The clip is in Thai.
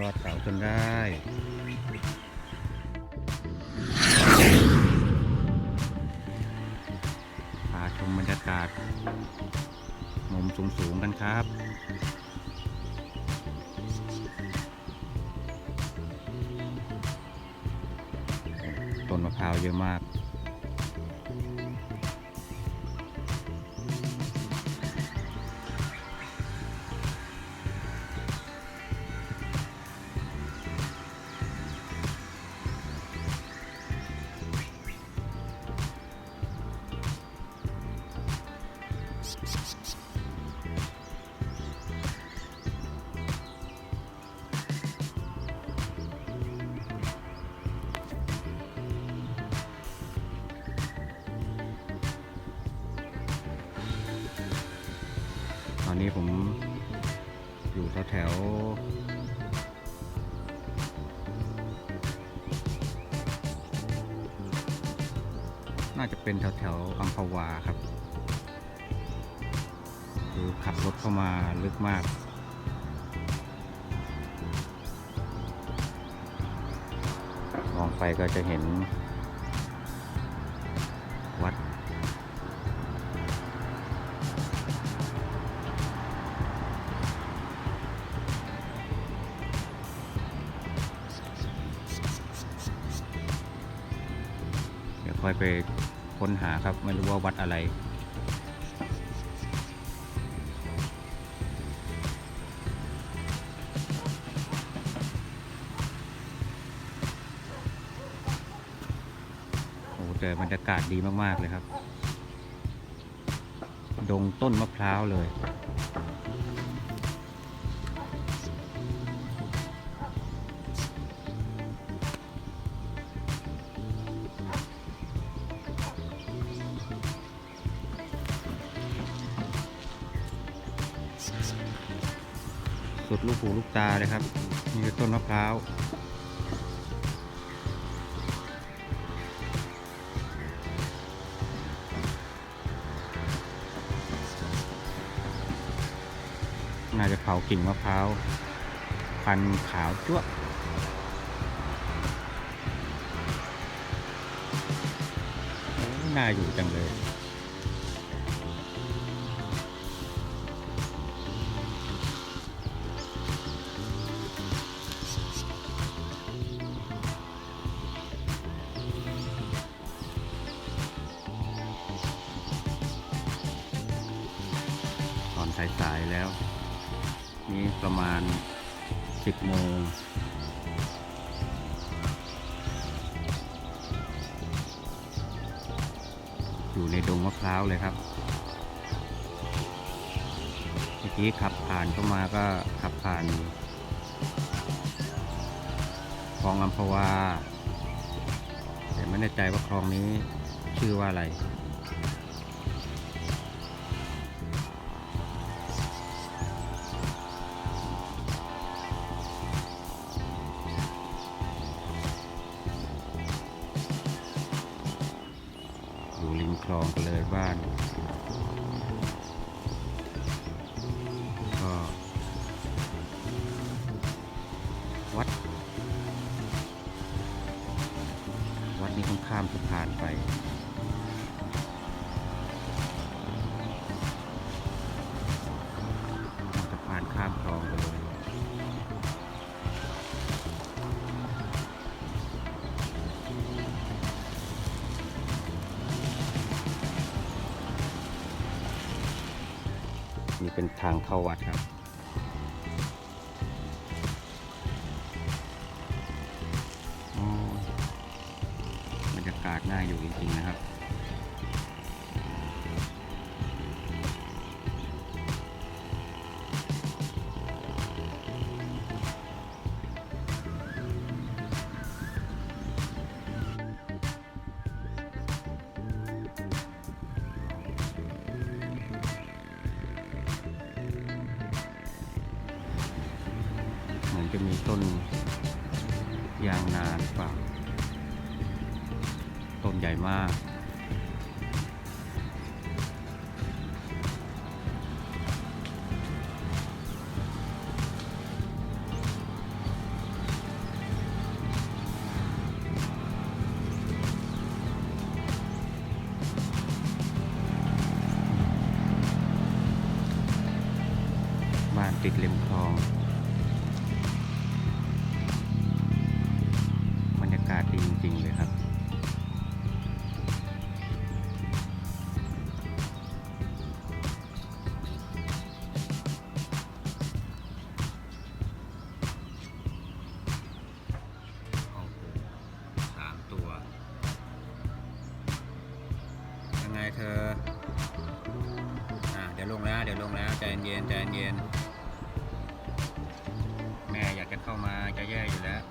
ยอดเสาจนได้พาชมบรรยากาศมุมสูง ๆ กันครับต้นมะพร้าวเยอะมาก อนนี้ผมอยู่แถวแถวน่าจะเป็นแถวแถวอัมพวาครับ คือขับรถเข้ามาลึกมากมองไปก็จะเห็น ค่อยไปค้นหาครับ ไม่รู้ว่าวัดอะไร โอ้แต่บรรยากาศดีมาก ๆ เลยครับ ดงต้นมะพร้าวเลย สุดลูกหูลูกตาเลยครับนี่คือต้นมะพร้าวน่าจะเผากิ่งมะพร้าวพันขาวจ้วน่าอยู่จังเลย สายๆแล้ว นี่ประมาณ 10 โมง อยู่ในดงมะพร้าวเลยครับเมื่อกี้ขับผ่านเข้ามาก็ขับผ่านคลองอัมพวา แต่ไม่แน่ใจว่าคลองนี้ชื่อว่าอะไร องกันเลยบ้านก็วัด วัดนี้ค่อนข้ามสะพานไป นี่เป็นทางเข้าวัดครับ บรรยากาศน่าอยู่จริงๆนะครับ จะมีต้นยางนานกว่า ต้นใหญ่มาก บ้านติดเล่มคลอง เธอ อะเดี๋ยวลงแล้ว เดี๋ยวลงแล้ว ใจเย็นใจเย็น แม่อยากจะเข้ามาจะแย่อยู่แล้ว